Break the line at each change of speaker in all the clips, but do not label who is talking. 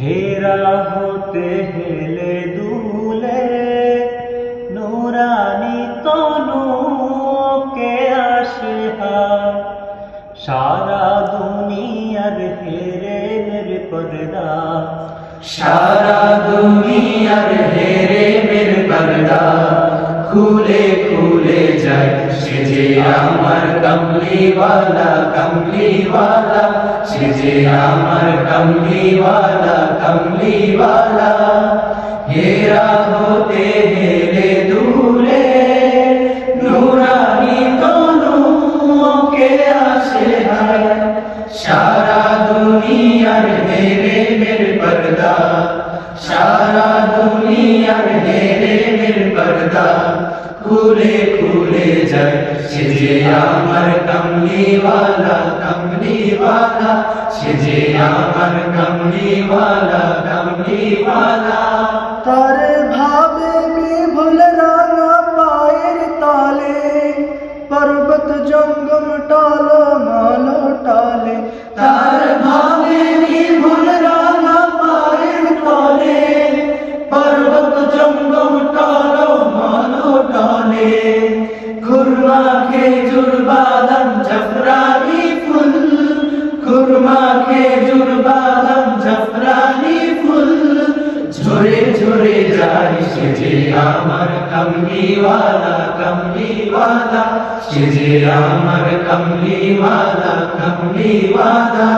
হেরা হতে হেলে দুলে, নুরানি তনু কে আসে সারা দুনিয়ার হেরে মেরে পর্দা।
সারা দুনিয়ার হেরে মের পর্দা। খুলে যায় সে যে আমার কমলিওয়ালা কমলিওয়ালা সে আমার কমলিওয়ালা কমলিওয়ালা হেরা হতে খুলে খুলে যায়। সে যে আমার কমলিওয়ালা কমলিওয়ালা সে যে আমার কমলিওয়ালা কমলিওয়ালা।
তার
খেজুর বাদাম, জাফরানি ফুল। খুরমা, খেজুর বাদাম, জাফরানি ফুল। ঝরে ঝরে যায় সেজে আমার কমলিওয়ালা কমলিওয়ালা। সেজে আমার কমলিওয়ালা কমলিওয়ালা।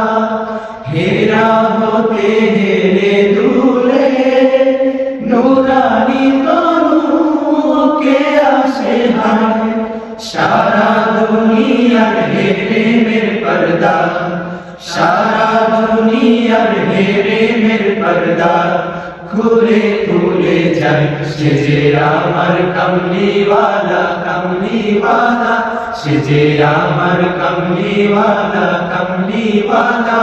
পর্দা। সারা দুনিয়ার হেরে মের পর্দা। খুলে খুলে যায় সে যে আমার কমলিওয়ালা কমলিওয়ালা। সে যে আমার কমলিওয়ালা কমলিওয়ালা।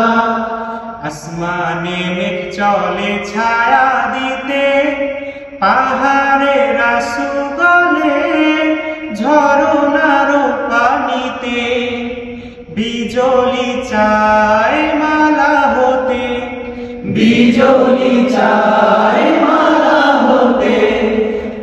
আসমানে মেঘ চলে ছায়া দিতে পাহাড়ে রাসু গলে। বিজলি চায় মালা হতে,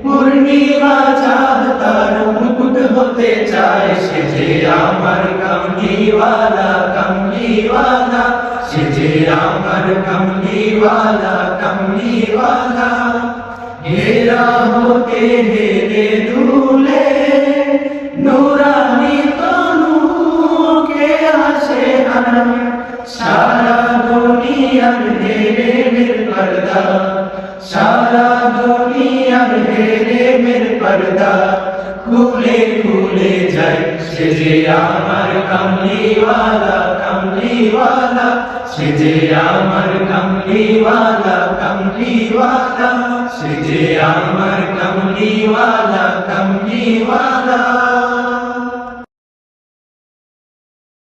পূর্ণিমা চাঁদ তার মুকুট হতে চায়। সে যে আমার কমলিওয়ালা কমলিওয়ালা, সে যে আমার কমলিওয়ালা কমলিওয়ালা। হেরা হতে দুলে পর্দা। সারা দুনিয়ার হেরে মের পর্দা। খুলে খুলে যায় সে যে আমার কমলিওয়ালা কমলিওয়ালা। সে যে আমার কমলিওয়ালা কমলিওয়ালা। সে যে আমার কমলিওয়ালা কমলিওয়ালা।